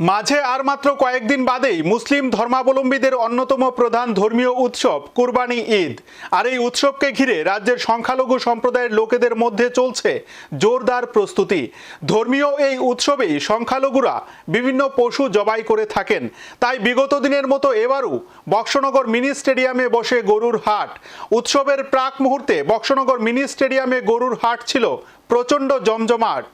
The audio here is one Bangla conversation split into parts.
মাঝে আর মাত্র কয়েকদিন বাদেই মুসলিম ধর্মাবলম্বীদের অন্যতম প্রধান ধর্মীয় উৎসব কুরবানি ঈদ। আর এই উৎসবকে ঘিরে রাজ্যের সংখ্যালঘু সম্প্রদায়ের লোকেদের মধ্যে চলছে জোরদার প্রস্তুতি। ধর্মীয় এই উৎসবেই সংখ্যালঘুরা বিভিন্ন পশু জবাই করে থাকেন। তাই বিগত দিনের মতো এবারও বক্সনগর মিনি স্টেডিয়ামে বসে গরুর হাট। উৎসবের প্রাক মুহূর্তে বক্সনগর মিনি স্টেডিয়ামে গরুর হাট ছিল প্রচণ্ড জমজমাট।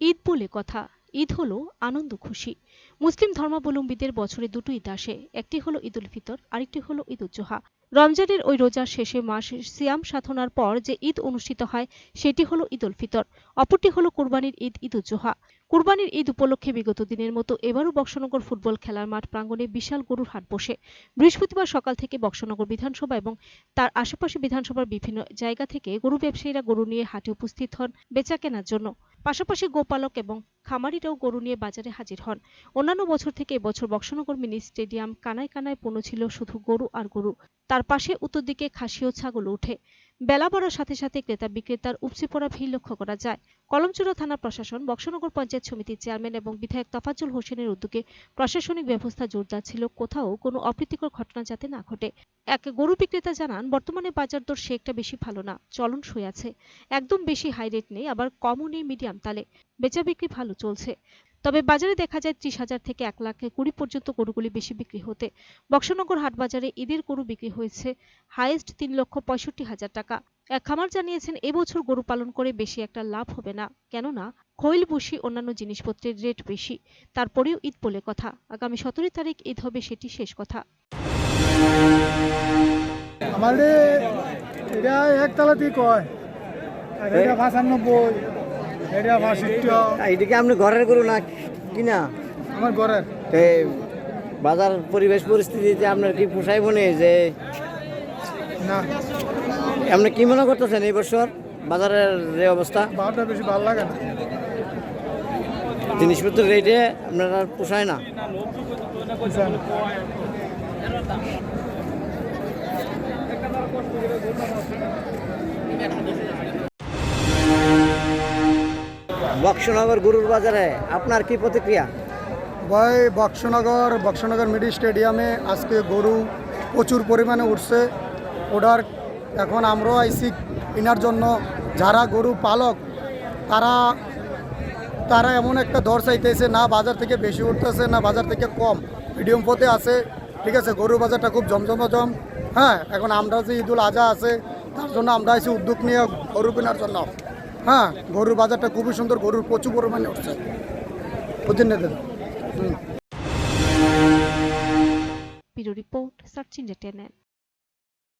ঈদ বলে কথা। ঈদ হলো আনন্দ, খুশি। মুসলিম ধর্মাবলম্বীদের বছরে দুটো ঈদ আসে। একটি হলো ঈদ উল ফিতর, আরেকটি হলো ঈদ উজ্জোহা রমজানের ওই রোজার শেষে মাস সিয়াম সাধনার পর যে ঈদ অনুষ্ঠিত হয়, সেটি হলো ঈদ উল ফিতর। অপরটি হলো কুরবানির ঈদ ঈদ উজ্জোহা কুরবানির ঈদ উপলক্ষে বিগত দিনের মতো এবারও বক্সনগর ফুটবল খেলার মাঠ প্রাঙ্গণে বিশাল গরুর হাট বসে। বৃহস্পতিবার সকাল থেকে বক্সনগর বিধানসভা এবং তার আশেপাশে বিধানসভার বিভিন্ন জায়গা থেকে গরু ব্যবসায়ীরা গরু নিয়ে হাটে উপস্থিত হন বেচা কেনার জন্য। পাশাপাশি গোপালক এবং খামারিরাও গরু নিয়ে বাজারে হাজির হন। অন্যান্য বছর থেকে এবছর বক্সনগর মিনি স্টেডিয়াম কানায় কানায় পূর্ণ ছিল শুধু গরু আর গরু। তার পাশে উত্তর দিকে খাসি ও ছাগল উঠে বেলা বাড়ার সাথে সাথে ক্রেতা বিক্রেতার উপচে পড়া ভিড় লক্ষ্য করা যায়। কলমচুরা থানা প্রশাসন, বক্সনগর পঞ্চায়েত সমিতির চেয়ারম্যান এবং বিধায়ক তাফাজ্জুল হোসেনের উদ্যোগে প্রশাসনিক ব্যবস্থা জোরদার ছিল। কোথাও কোনো অপ্রীতিকর ঘটনা যাতে না ঘটে। এক গরু বিক্রেতা জানান, বর্তমানে বাজার দর সে একটা বেশি ভালো না, চলন সই আছে। একদম বেশি হাই রেট নেই, আবার কমও নেই মিডিয়াম তালে। বেচা বিক্রি ভালো চলছে। তবে বাজারে দেখা যায় ত্রিশ হাজার থেকে এক লাখ কুড়ি পর্যন্ত গরুগুলি বেশি বিক্রি হতে। বক্সনগর হাট বাজারে ঈদের গরু বিক্রি হয়েছে হাইয়েস্ট তিন লক্ষ পঁয়ষট্টি হাজার টাকা। এক খামার জানিয়েছেন এবছর গরু পালন করে বেশি একটা লাভ হবে না। কেননা খৈল বসি অন্যান্য জিনিসপত্রের রেট বেশি। তারপরেও ঈদ বলে কথা। আগামী সতেরো তারিখ ঈদ হবে সেটি শেষ কথা। আমাদের এটা একতলাতেই কয়। আর এটা পঁচানব্বই এটা বাষট্টি এদিকে আপনি ঘরের গরু না কিনা? আমার ঘরের। বাজার পরিবেশ পরিস্থিতিতে আপনার কি পোষাইব যে না। আপনি কি মনে করতেছেন এই বছর বাজারের যে অবস্থা? বারোটা বেশি ভালো লাগে না। জিনিসপত্রের রেটে আপনার পোষায় না। বক্সনগর গুরুর বাজারে আপনার কি প্রতিক্রিয়া? ভাই বক্সনগর বক্সনগর মিডি স্টেডিয়ামে আজকে গরু প্রচুর পরিমাণে উঠছে। ওটার এখন আমরাও আইসি কেনার জন্য। যারা গরু পালক, তারা তারা এমন একটা দর চাইতেছে, না বাজার থেকে বেশি উঠতেছে, না বাজার থেকে কম। মিডিয়াম পথে আছে, ঠিক আছে গরু বাজারটা খুব জমজমজম। হ্যাঁ এখন আমরা যে ঈদুল আজা আছে, তার জন্য আমরা আইসি উদ্যোগ নিয়ে গরু কেনার জন্য। হ্যাঁ গরুর বাজারটা খুবই সুন্দর, গরুর প্রচুর পরিমাণে উঠছে। হুম। Report India